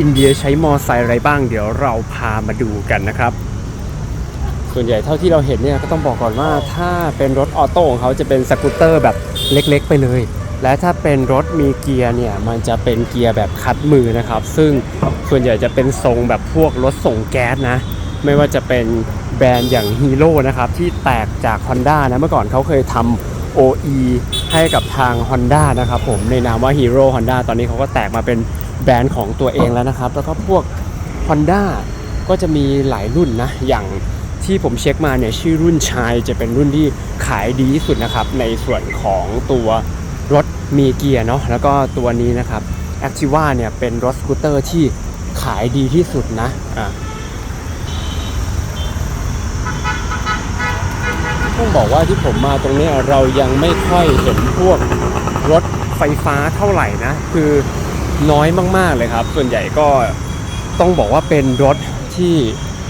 อินเดียใช้มอไซค์อะไรบ้าง เดี๋ยวเราพามาดูกันนะครับ ส่วนใหญ่เท่าที่เราเห็นเนี่ยก็ต้องบอกก่อนว่าถ้าเป็นรถออโต้ของเขาจะเป็นสกูตเตอร์แบบเล็กๆ ไปเลย และถ้าเป็นรถมีเกียร์เนี่ยมันจะเป็นเกียร์แบบคัดมือนะครับ ซึ่งส่วนใหญ่จะเป็นทรงแบบพวกรถส่งแก๊สนะ ไม่ว่าจะเป็นแบรนด์อย่างฮีโร่นะครับที่แตกจาก Honda นะเมื่อก่อนเขาเคยทำ OE ให้กับทาง Honda นะครับผมในนามว่า Hero Honda ตอนนี้เขาก็แตกมาเป็นแบรนด์ของตัวเองแล้วนะครับ แล้วก็พวก Honda ก็จะมีหลายรุ่นนะ อย่างที่ผมเช็คมาเนี่ยชื่อรุ่นชายจะเป็นรุ่นที่ขายดีที่สุดนะครับ ในส่วนของตัวรถมีเกียร์เนาะแล้วก็ตัวนี้นะครับ Activa เนี่ยเป็นรถสกูตเตอร์ที่ขายดีที่สุดนะอะ ต้องบอกว่าที่ผมมาตรงนี้เรายังไม่ค่อยเห็นพวกรถไฟฟ้าเท่าไหร่นะ คือน้อยมากๆเลยครับ ส่วนใหญ่ก็ต้องบอกว่าเป็นรถที่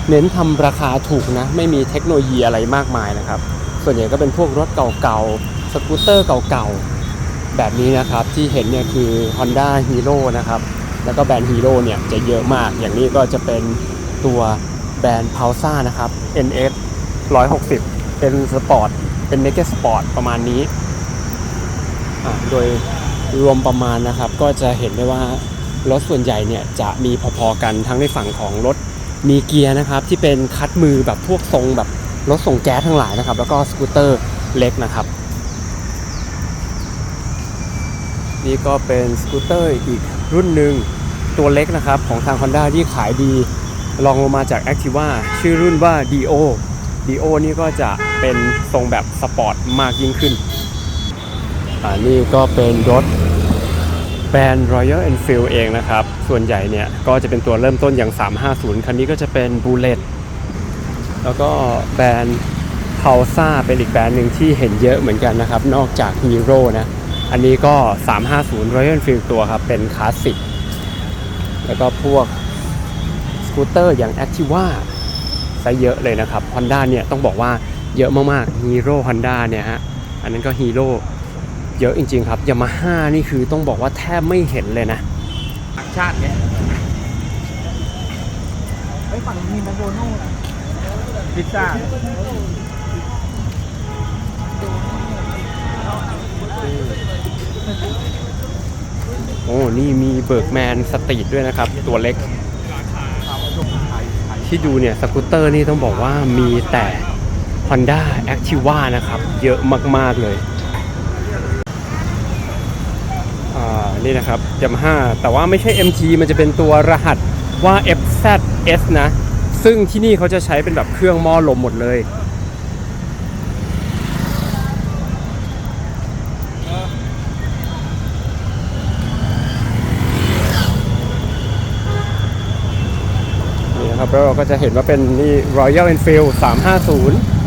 เน้นทำราคาถูกนะ ไม่มีเทคโนโลยีอะไรมากมายนะครับ ส่วนใหญ่ก็เป็นพวกรถเก่าๆ สกูตเตอร์เก่าๆ แบบนี้นะครับ ที่เห็นเนี่ยคือ Honda Hero นะครับ แล้วก็แบรนด์ Hero เนี่ยจะเยอะมาก อย่างนี้ก็จะเป็นตัวแบรนด์ p a u s a นะครับ NS 160 เป็นสปอร์ต เป็นเนกเก็ตสปอร์ตประมาณนี้ โดยรวมประมาณนะครับก็จะเห็นได้ว่ารถส่วนใหญ่เนี่ยจะมีพอๆกันทั้งในฝั่งของรถมีเกียร์นะครับที่เป็นคัดมือแบบพวกทรงแบบรถส่งแก๊สทั้งหลายนะครับ แล้วก็สกูตเตอร์เล็กนะครับ นี่ก็เป็นสกูตเตอร์อีกรุ่นหนึ่งตัวเล็กนะครับของทาง Honda ที่ขายดีรองลงมาจาก Activa ชื่อรุ่นว่า Dio Dio นี่ก็จะเป็นทรงแบบสปอร์ตมากยิ่งขึ้นอ่านี่ก็เป็นรถแบรนด์ Royal Enfield เองนะครับ ส่วนใหญ่เนี่ยก็จะเป็นตัวเริ่มต้นอย่าง 350 คันนี้ก็จะเป็น Bullet แล้วก็แบรนด์ p a u s a เป็นอีกแบรนด์หนึ่งที่เห็นเยอะเหมือนกันนะครับ นอกจาก Hero นะ อันนี้ก็ 350 Royal Enfield ตัวครับ เป็นคลาสสิก แล้วก็พวกสกูตเตอร์อย่าง Activa ะเยอะเลยนะครับ Honda เนี่ยต้องบอกว่าเยอะมากๆ Hero Honda เนี่ยฮะ อันนั้นก็ Hero เยอะจริงๆครับ Yamaha นี่คือต้องบอกว่าแทบไม่เห็นเลยนะต่างชาติเนี่ยไอ้ฝั่งนี้มีแมคโดนัลด์นะพิซซ่าโอ้ นี่มีเบิร์กแมนสตรีทด้วยนะครับ ตัวเล็ก ที่ดูเนี่ยสกูตเตอร์นี่ต้องบอกว่ามีแต่ Honda Activa นะครับ เยอะมาก ๆ เลยอ่านี่นะครับ Yamaha แต่ว่าไม่ใช่ MT มันจะเป็นตัวรหัสว่า FZS นะ ซึ่งที่นี่เขาจะใช้เป็นแบบเครื่องหม้อลมหมดเลย นะครับ แล้วเราก็จะเห็นว่าเป็นนี่ Royal Enfield 350